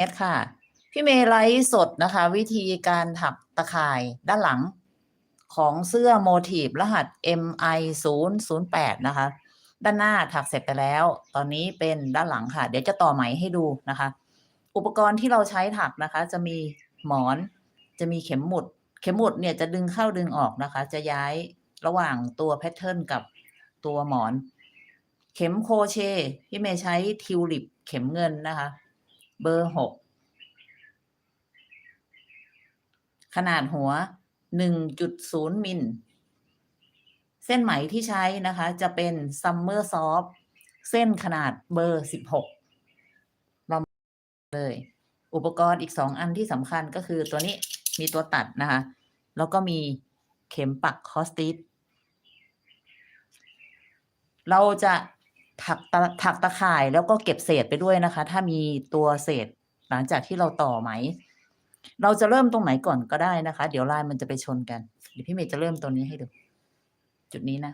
แอดค่ะ พี่เมย์ไลฟ์สดนะคะ วิธีการถักตะข่ายด้านหลังของเสื้อโมทีฟรหัส MI 0 0 8นะคะ ด้านหน้าถักเสร็จไปแล้ว ตอนนี้เป็นด้านหลังค่ะ เดี๋ยวจะต่อไหมให้ดูนะคะ อุปกรณ์ที่เราใช้ถักนะคะ จะมีหมอน จะมีเข็มหมุด เข็มหมุดเนี่ยจะดึงเข้าดึงออกนะคะ จะย้ายระหว่างตัวแพทเทิร์นกับตัวหมอน เข็มโคเชพี่เมย์ใช้ทิวลิปเข็มเงินนะคะ เบอร์หกขนาดหัว 1.0 มิล เส้นไหมที่ใช้นะคะ จะเป็นซัมเมอร์ซอฟเส้นขนาดเบอร์ 16 เราเลย อุปกรณ์อีกสองอันที่สำคัญก็คือตัวนี้มีตัวตัดนะคะ แล้วก็มีเข็มปักคอสติสเราจะ ถักตะถักตะข่ายแล้วก็เก็บเศษไปด้วยนะคะ ถ้ามีตัวเศษหลังจากที่เราต่อไหม เราจะเริ่มตรงไหนก่อนก็ได้นะคะ เดี๋ยวลายมันจะไปชนกันเดี๋ยวพี่เมย์จะเริ่มตัวนี้ให้ดู จุดนี้นะ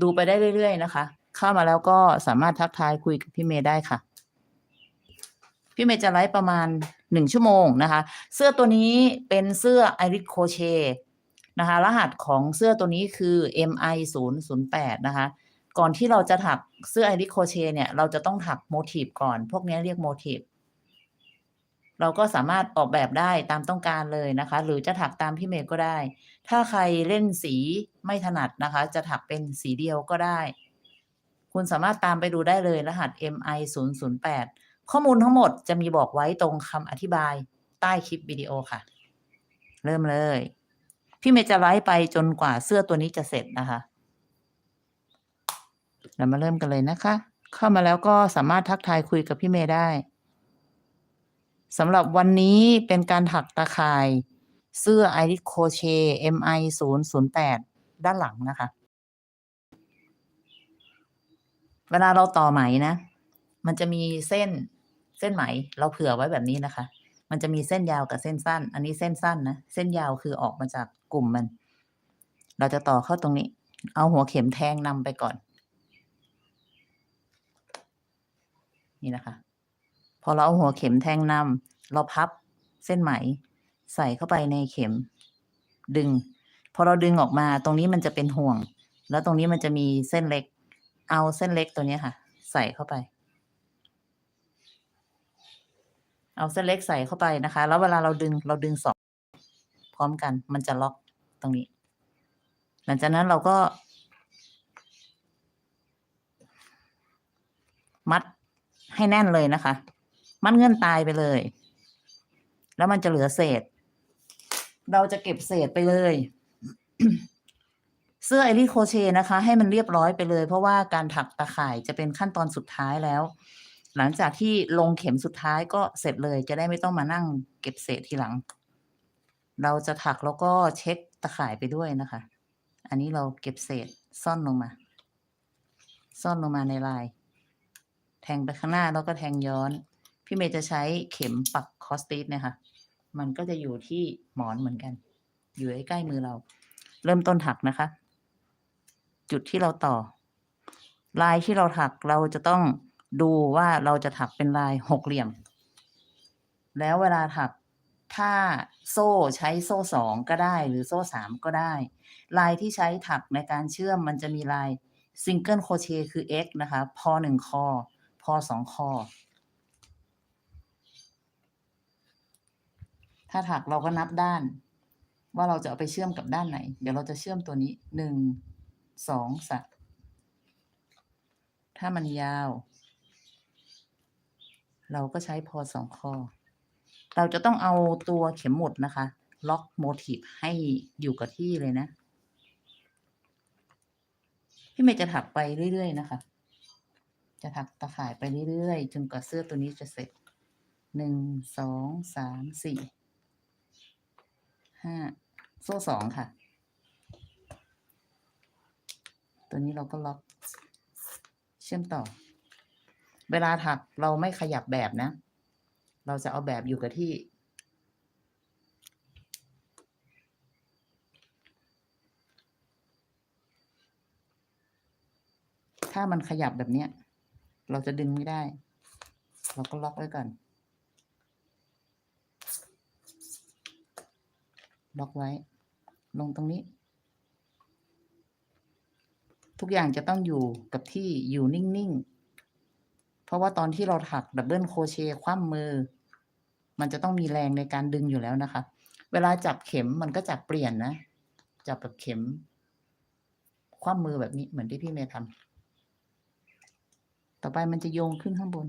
ดูไปได้เรื่อยๆนะคะ เข้ามาแล้วก็สามารถทักทายคุยกับพี่เมย์ได้ค่ะ พี่เมย์จะไลฟ์ประมาณหนึ่งชั่วโมงนะคะ เสื้อตัวนี้เป็นเสื้อไอริสโคเชนะคะ รหัสของเสื้อตัวนี้คือ MI 0 0 8นะคะ ก่อนที่เราจะถักเสื้อไอริโคเชเนี่ย เราจะต้องถักโมทีฟก่อน พวกนี้เรียกโมทีฟเราก็สามารถออกแบบได้ตามต้องการเลยนะคะ หรือจะถักตามพี่เมย์ก็ได้ ถ้าใครเล่นสีไม่ถนัดนะคะ จะถักเป็นสีเดียวก็ได้ คุณสามารถตามไปดูได้เลยรหัส MI 0 0 8ข้อมูลทั้งหมดจะมีบอกไว้ตรงคำอธิบายใต้คลิปวิดีโอค่ะ เริ่มเลย พี่เมย์จะไลฟ์ไปจนกว่าเสื้อตัวนี้จะเสร็จนะคะ เรามาเริ่มกันเลยนะคะ เข้ามาแล้วก็สามารถทักทายคุยกับพี่เมย์ได้สำหรับวันนี้เป็นการถักตาข่ายเสื้อไอริสโคเช MI 0 0 8ด้านหลังนะคะ เวลาเราต่อไหมนะ มันจะมีเส้นเส้นไหม เราเผื่อไว้แบบนี้นะคะ มันจะมีเส้นยาวกับเส้นสั้น อันนี้เส้นสั้นนะ เส้นยาวคือออกมาจากกลุ่มมัน เราจะต่อเข้าตรงนี้ เอาหัวเข็มแทงนำไปก่อน นี่นะคะ พอเราเอาหัวเข็มแทงนำเราพับเส้นไหม ใส่เข้าไปในเข็ม ดึง พอเราดึงออกมาตรงนี้มันจะเป็นห่วง แล้วตรงนี้มันจะมีเส้นเล็ก เอาเส้นเล็กตัวนี้ค่ะ ใส่เข้าไป เอาเส้นเล็กใส่เข้าไปนะคะ แล้วเวลาเราดึงเราดึงสองพร้อมกัน มันจะล็อกตรงนี้ หลังจากนั้นเราก็ มัด ให้แน่นเลยนะคะ มัดเงื่อนตายไปเลย แล้วมันจะเหลือเศษ เราจะเก็บเศษไปเลย เสื้อไอรีโคเชนะคะ ให้มันเรียบร้อยไปเลย เพราะว่าการถักตาข่ายจะเป็นขั้นตอนสุดท้ายแล้ว หลังจากที่ลงเข็มสุดท้ายก็เสร็จเลย จะได้ไม่ต้องมานั่งเก็บเศษทีหลัง เราจะถักแล้วก็เช็คตะข่ายไปด้วยนะคะ อันนี้เราเก็บเศษซ่อนลงมา ซ่อนลงมาในลาย ทงไปข้างหน้าแล้วก็แทงย้อน พี่เมย์จะใช้เข็มปักคอสติสเนี่ยค่ะ มันก็จะอยู่ที่หมอนเหมือนกัน อยู่ใกล้มือเรา เริ่มต้นถักนะคะ จุดที่เราต่อ ลายที่เราถักเราจะต้องดูว่าเราจะถักเป็นลายหกเหลี่ยม แล้วเวลาถักถ้าโซ่ใช้โซ่สองก็ได้หรือโซ่สามก็ได้ ลายที่ใช้ถักในการเชื่อมมันจะมีลายซิงเกิลโคเชคือ x นะคะ พอหนึ่งคอ พอสองคอถ้าถักเราก็นับด้าน ว่าเราจะเอาไปเชื่อมกับด้านไหน เดี๋ยวเราจะเชื่อมตัวนี้หนึ่งสองสามถ้ามันยาว เราก็ใช้พอสองคอเราจะต้องเอาตัวเข็มหมุดนะคะ ล็อกโมทีฟให้อยู่กับที่เลยนะ พี่เมย์จะถักไปเรื่อย ๆ นะคะ จะถักตะข่ายไปเรื่อยๆ จนกว่าเสื้อตัวนี้จะเสร็จหนึ่งสองสามสี่ห้าโซ่สองค่ะ ตัวนี้เราก็ล็อกเชื่อมต่อ เวลาถักเราไม่ขยับแบบนะ เราจะเอาแบบอยู่กับที่ ถ้ามันขยับแบบเนี้ย เราจะดึงไม่ได้ เราก็ล็อกไว้ก่อน ล็อกไว้ ลงตรงนี้ ทุกอย่างจะต้องอยู่กับที่อยู่นิ่ง ๆ เพราะว่าตอนที่เราถักดับเบิลโคเชต์คว่ำมือ มันจะต้องมีแรงในการดึงอยู่แล้วนะคะ เวลาจับเข็มมันก็จับเปลี่ยนนะ จับแบบเข็ม คว่ำมือแบบนี้เหมือนที่พี่เมย์ทำ ต่อไปมันจะโยงขึ้นข้างบน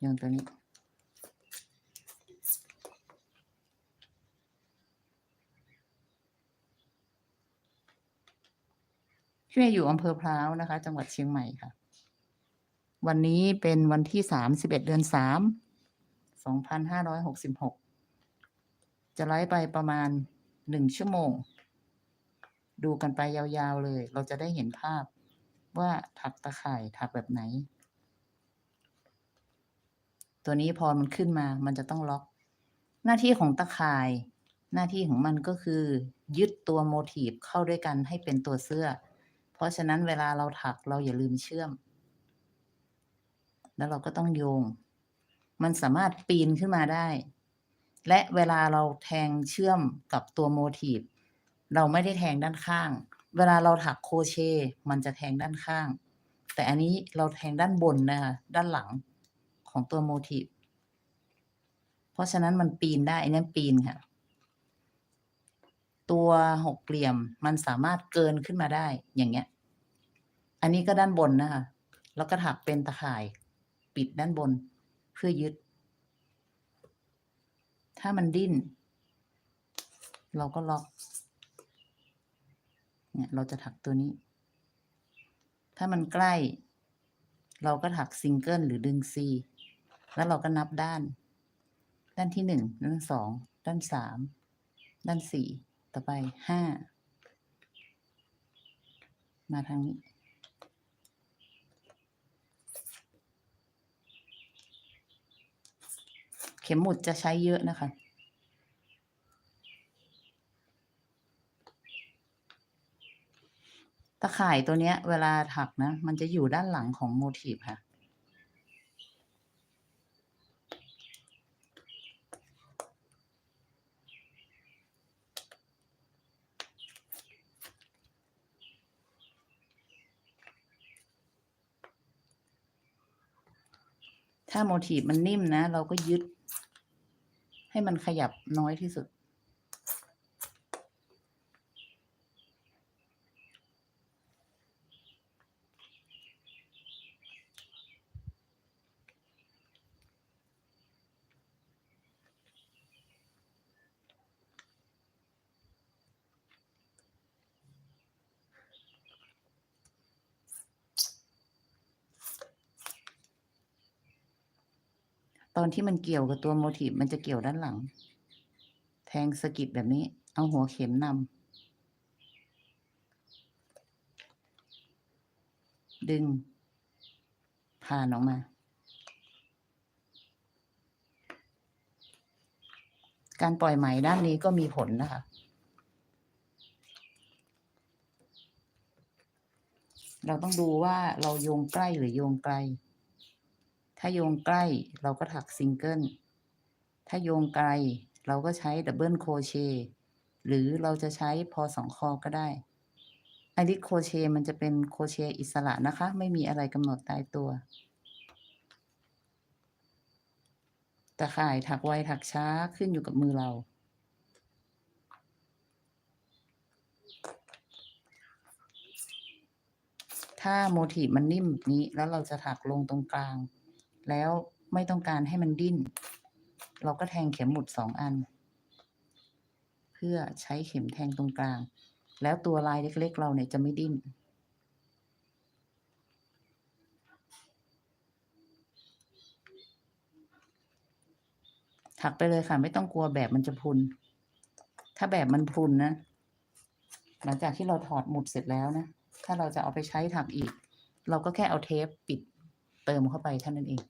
โยงตัวนี้ พี่เมย์อยู่อำเภอพร้าวนะคะ จังหวัดเชียงใหม่ค่ะ วันนี้เป็นวันที่สามสิบเอ็ดเดือนสามสองพันห้าร้อยหกสิบหกจะไลฟ์ไปประมาณหนึ่งชั่วโมง ดูกันไปยาวๆเลย เราจะได้เห็นภาพ ว่าถักตะข่ายถักแบบไหน ตัวนี้พอมันขึ้นมามันจะต้องล็อก หน้าที่ของตะข่าย หน้าที่ของมันก็คือ ยึดตัวโมทีฟเข้าด้วยกันให้เป็นตัวเสื้อ เพราะฉะนั้นเวลาเราถักเราอย่าลืมเชื่อม แล้วเราก็ต้องโยง มันสามารถปีนขึ้นมาได้ และเวลาเราแทงเชื่อมกับตัวโมทีฟเราไม่ได้แทงด้านข้าง เวลาเราถักโคเชมันจะแทงด้านข้าง แต่อันนี้เราแทงด้านบนนะคะด้านหลังของตัวโมทีฟเพราะฉะนั้นมันปีนได้อันนี้ปีนค่ะ ตัวหกเหลี่ยมมันสามารถเกินขึ้นมาได้อย่างเงี้ย อันนี้ก็ด้านบนนะคะแล้วก็ถักเป็นตะข่าย ปิดด้านบนเพื่อยึด ถ้ามันดิ้น เราก็ล็อก เนี่ยเราจะถักตัวนี้ ถ้ามันใกล้ เราก็ถักซิงเกิลหรือดึงซีแล้วเราก็นับด้าน ด้านที่หนึ่งด้านสองด้านสามด้านสี่ต่อไปห้ามาทางนี้ เข็มหมุดจะใช้เยอะนะคะ ตะข่ายตัวเนี้ย เวลาถักนะ มันจะอยู่ด้านหลังของโมทีฟค่ะถ้าโมทีฟมันนิ่มนะ เราก็ยึด ให้มันขยับน้อยที่สุด ต อนที่มันเกี่ยวกับตัวโมทีฟมันจะเกี่ยวด้านหลัง แทงสกิดแบบนี้ เอาหัวเข็มนำดึง ผ่านออกมา การปล่อยไหมด้านนี้ก็มีผลนะคะเราต้องดูว่าเราโยงใกล้หรือโยงไกล ถ้าโยงใกล้เราก็ถักซิงเกิล ถ้าโยงไกลเราก็ใช้ดับเบิลโครเชหรือเราจะใช้พอสองคอก็ได้อลิสโครเชมันจะเป็นโครเชอิสระนะคะ ไม่มีอะไรกำหนดตายตัวตะข่ายถักไวถักช้าขึ้นอยู่กับมือเรา ถ้าโมทีฟมันนิ่มแบบนี้แล้วเราจะถักลงตรงกลาง แล้วไม่ต้องการให้มันดิ้น เราก็แทงเข็มหมุดสองอัน เพื่อใช้เข็มแทงตรงกลาง แล้วตัวลายเล็ก ๆ เราเนี่ยจะไม่ดิ้นถักไปเลยค่ะ ไม่ต้องกลัวแบบมันจะพุน ถ้าแบบมันพุนนะ หลังจากที่เราถอดหมุดเสร็จแล้วนะ ถ้าเราจะเอาไปใช้ถักอีก เราก็แค่เอาเทปปิดเติมเข้าไปเท่านั้นเอง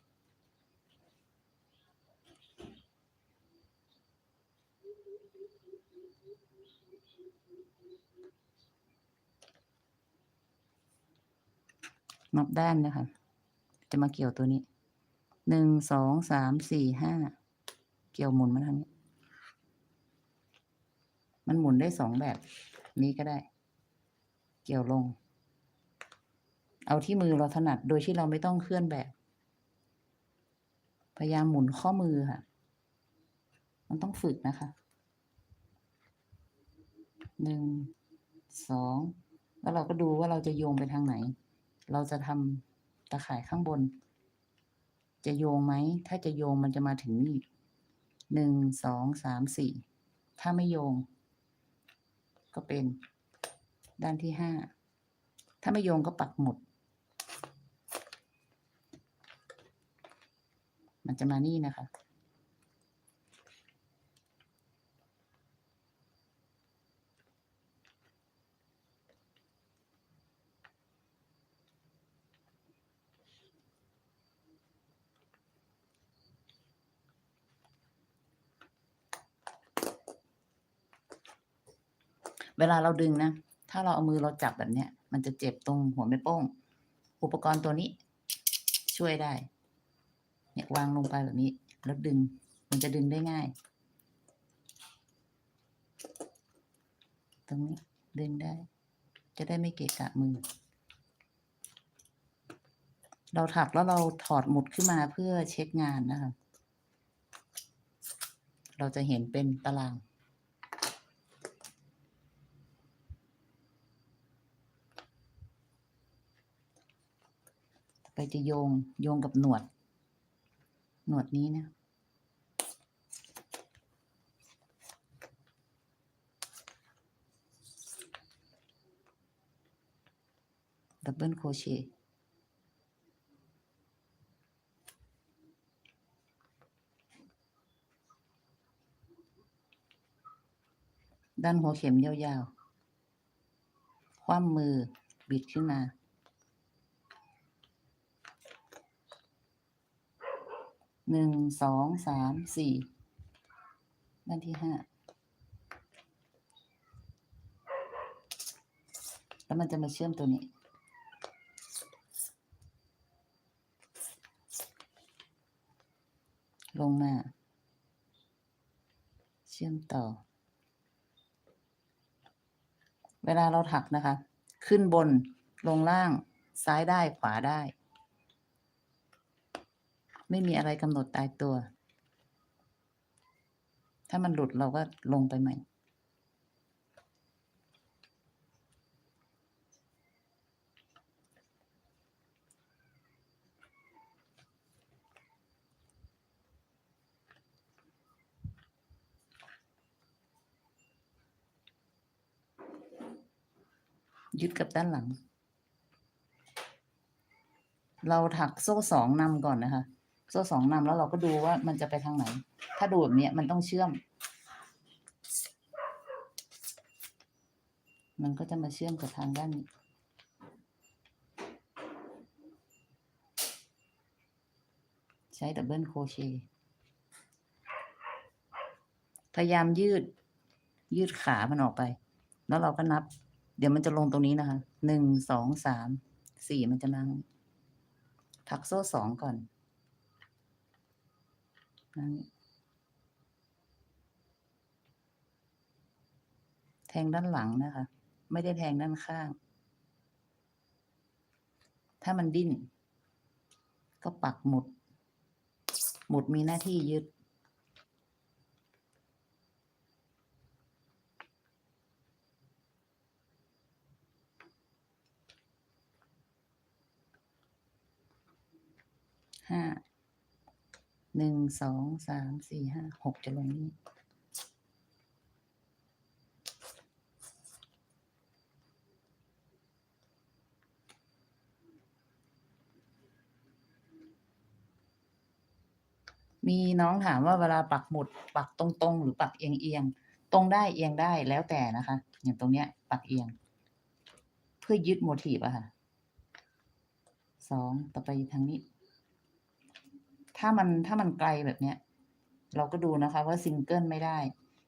นับด้านนะคะ จะมาเกี่ยวตัวนี้ หนึ่ง สอง สาม สี่ ห้า เกี่ยวหมุนมาทางนี้ มันหมุนได้สองแบบ นี้ก็ได้ เกี่ยวลง เอาที่มือเราถนัด โดยที่เราไม่ต้องเคลื่อนแบบ พยายามหมุนข้อมือค่ะ มันต้องฝึกนะคะ หนึ่ง สอง แล้วเราก็ดูว่าเราจะโยงไปทางไหน เราจะทำตะข่ายข้างบน จะโยงไหม ถ้าจะโยงมันจะมาถึงนี่หนึ่งสองสามสี่ถ้าไม่โยง ก็เป็นด้านที่ห้าถ้าไม่โยงก็ปักหมุด มันจะมานี่นะคะ เวลาเราดึงนะ ถ้าเราเอามือเราจับแบบเนี้ย มันจะเจ็บตรงหัวแม่โป้ง อุปกรณ์ตัวนี้ ช่วยได้ เนี่ยวางลงไปแบบนี้ แล้วดึง มันจะดึงได้ง่าย ตรงนี้ดึงได้ จะได้ไม่เกะกะมือ เราถักแล้วเราถอดหมุดขึ้นมาเพื่อเช็คงานนะคะ เราจะเห็นเป็นตาราง ไป จะโยง โยงกับหนวด หนวดนี้นะ ดับเบิลโคเชต์ด้านหัวเข็มยาวๆ คว่ำมือบิดขึ้นมา หนึ่งสองสามสี่ด้านที่ห้าแล้วมันจะมาเชื่อมตัวนี้ ลงมา เชื่อมต่อ เวลาเราถักนะคะ ขึ้นบนลงล่างซ้ายได้ขวาได้ ไม่มีอะไรกำหนดตายตัว ถ้ามันหลุดเราก็ลงไปใหม่ยึดกับด้านหลัง เราถักโซ่สองนำก่อนนะคะ โซ่สองนำแล้วเราก็ดูว่ามันจะไปทางไหน ถ้าดูแบบนี้มันต้องเชื่อม มันก็จะมาเชื่อมกับทางด้านนี้ใช้ดับเบิลโคเชต์พยายามยืด ยืดขามันออกไป แล้วเราก็นับ เดี๋ยวมันจะลงตรงนี้นะคะหนึ่งสองสามสี่มันจะมาถักโซ่สองก่อน แทงด้านหลังนะคะ ไม่ได้แทงด้านข้าง ถ้ามันดิ้น ก็ปักหมุด หมุดมีหน้าที่ยึดห้า หนึ่งสองสามสี่ห้าหกจะลงนี่มีน้องถามว่าเวลาปักหมุดปักตรงๆ หรือปักเอียงๆ ตรงได้เอียงได้แล้วแต่นะคะ อย่างตรงเนี้ย ปักเอียง เพื่อยึดโมทีฟอะค่ะสองต่อไปทางนี้ ถ้ามันถ้ามันไกลแบบเนี้ย เราก็ดูนะคะว่าซิงเกิลไม่ได้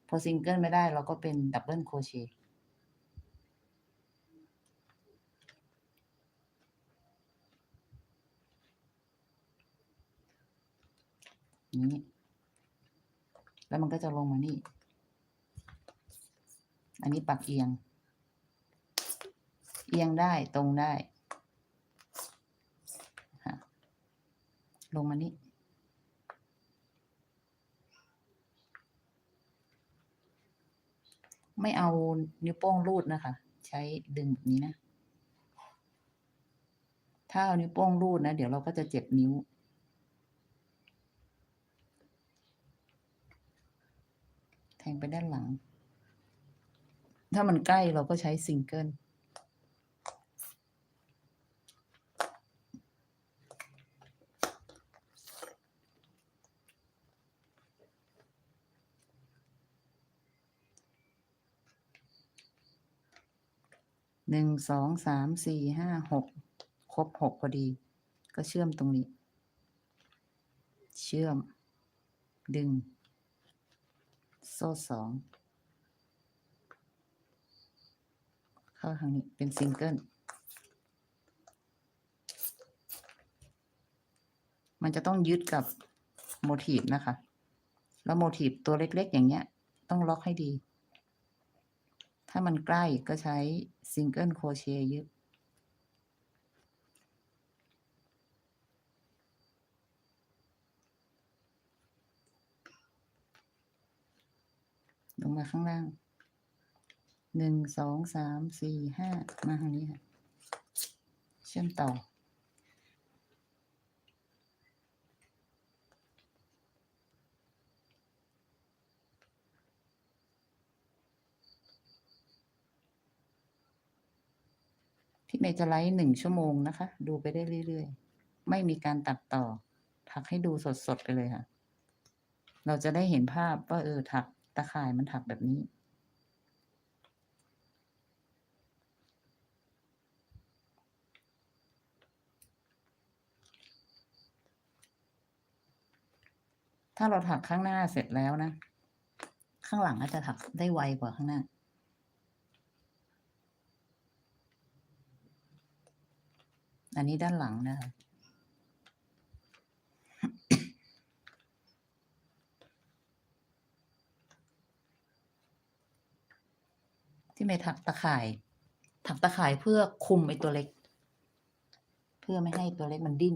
พอซิงเกิลไม่ได้เราก็เป็นดับเบิลโคเชต์นี้แล้วมันก็จะลงมานี่ อันนี้ปักเอียง เอียงได้ตรงได้ ลงมานี่ ไม่เอานิ้วโป้งรูดนะคะ ใช้ดึงแบบนี้นะ ถ้าเอานิ้วโป้งรูดนะ เดี๋ยวเราก็จะเจ็บนิ้ว แทงไปด้านหลัง ถ้ามันใกล้เราก็ใช้ซิงเกิล หนึ่งสองสามสี่ห้าหกครบหกพอดี ก็เชื่อมตรงนี้ เชื่อม ดึง โซ่สองเข้าทางนี้เป็นซิงเกิลมันจะต้องยึดกับโมทีฟนะคะ แล้วโมทีฟตัวเล็กๆ อย่างเงี้ย ต้องล็อกให้ดี ถ้ามันใกล้ก็ใช้ซิงเกิลโคเชต์ยึดลงมาข้างล่าง หนึ่ง สอง สาม สี่ ห้า มาทางนี้ค่ะ เชื่อมต่อ พี่ เมย์จะไลฟ์หนึ่งชั่วโมงนะคะ ดูไปได้เรื่อยๆ ไม่มีการตัดต่อ ถักให้ดูสดๆไปเลยค่ะ เราจะได้เห็นภาพว่าเออถักตะข่ายมันถักแบบนี้ถ้าเราถักข้างหน้าเสร็จแล้วนะ ข้างหลังอาจจะถักได้ไวกว่าข้างหน้า อันนี้ด้านหลังนะคะ ที่เมย์ถักตะข่าย ถักตะข่ายเพื่อคุมไอ้ตัวเล็ก เพื่อไม่ให้ตัวเล็กมันดิ้น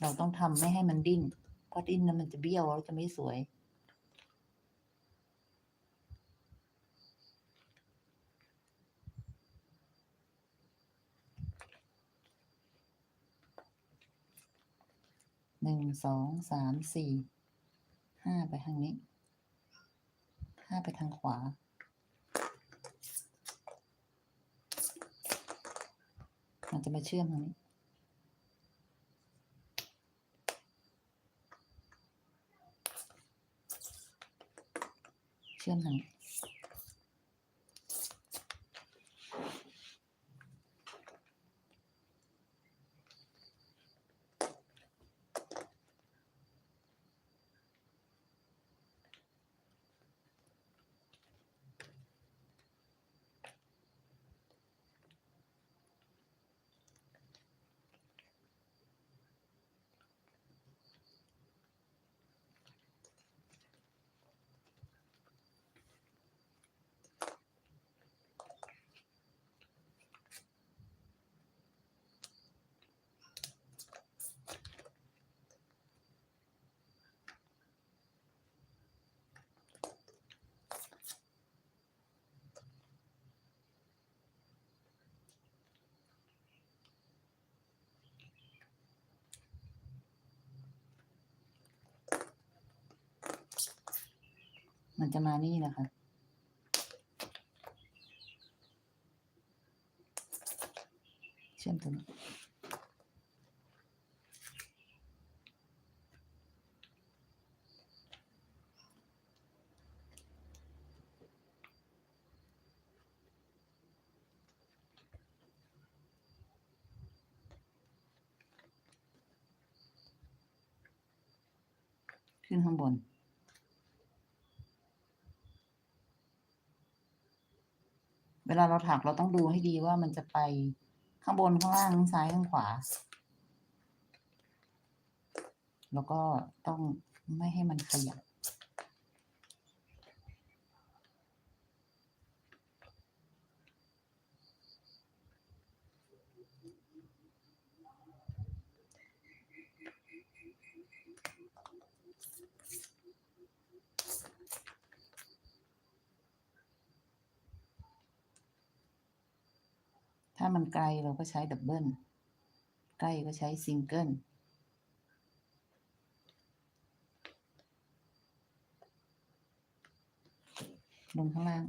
เราต้องทำไม่ให้มันดิ้น เพราะดิ้นแล้วมันจะเบี้ยวแล้วจะไม่สวย หนึ่งสองสามสี่ห้าไปทางนี้ห้าไปทางขวา มันจะมาเชื่อมทางนี้เชื่อมทางนี้ มันจะมานี่นะคะ เชื่อมตรงนี้ขึ้นข้างบน เวลาเราถักเราต้องดูให้ดีว่ามันจะไปข้างบนข้างล่างข้างซ้ายข้างขวา แล้วก็ต้องไม่ให้มันขยับ ถ้ามันไกลเราก็ใช้ดับเบิลใกล้ก็ใช้ซิงเกิลลงข้างล่าง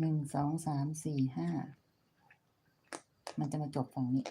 หนึ่งสองสามสี่ห้ามันจะมาจบฝั่งนี้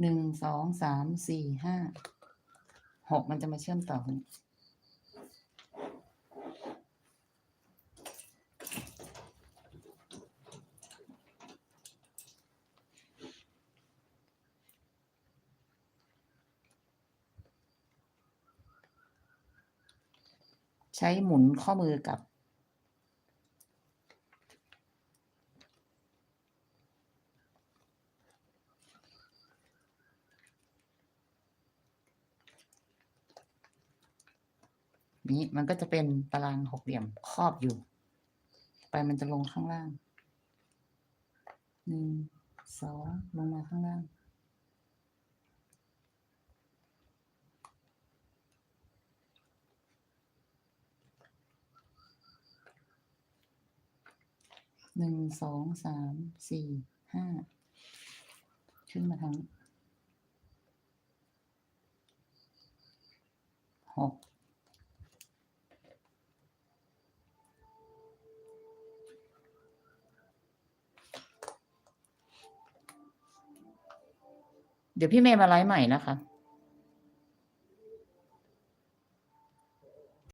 หนึ่งสองสามสี่ห้าหกมันจะมาเชื่อมต่อกันใช้หมุนข้อมือกับ นี้มันก็จะเป็นตารางหกเหลี่ยมครอบอยู่ ไปมันจะลงข้างล่างหนึ่งสองลงมาข้างล่าง หนึ่งสองสามสี่ห้าขึ้นมาทั้งหก เดี๋ยวพี่เมย์มาไลฟ์ใหม่นะคะ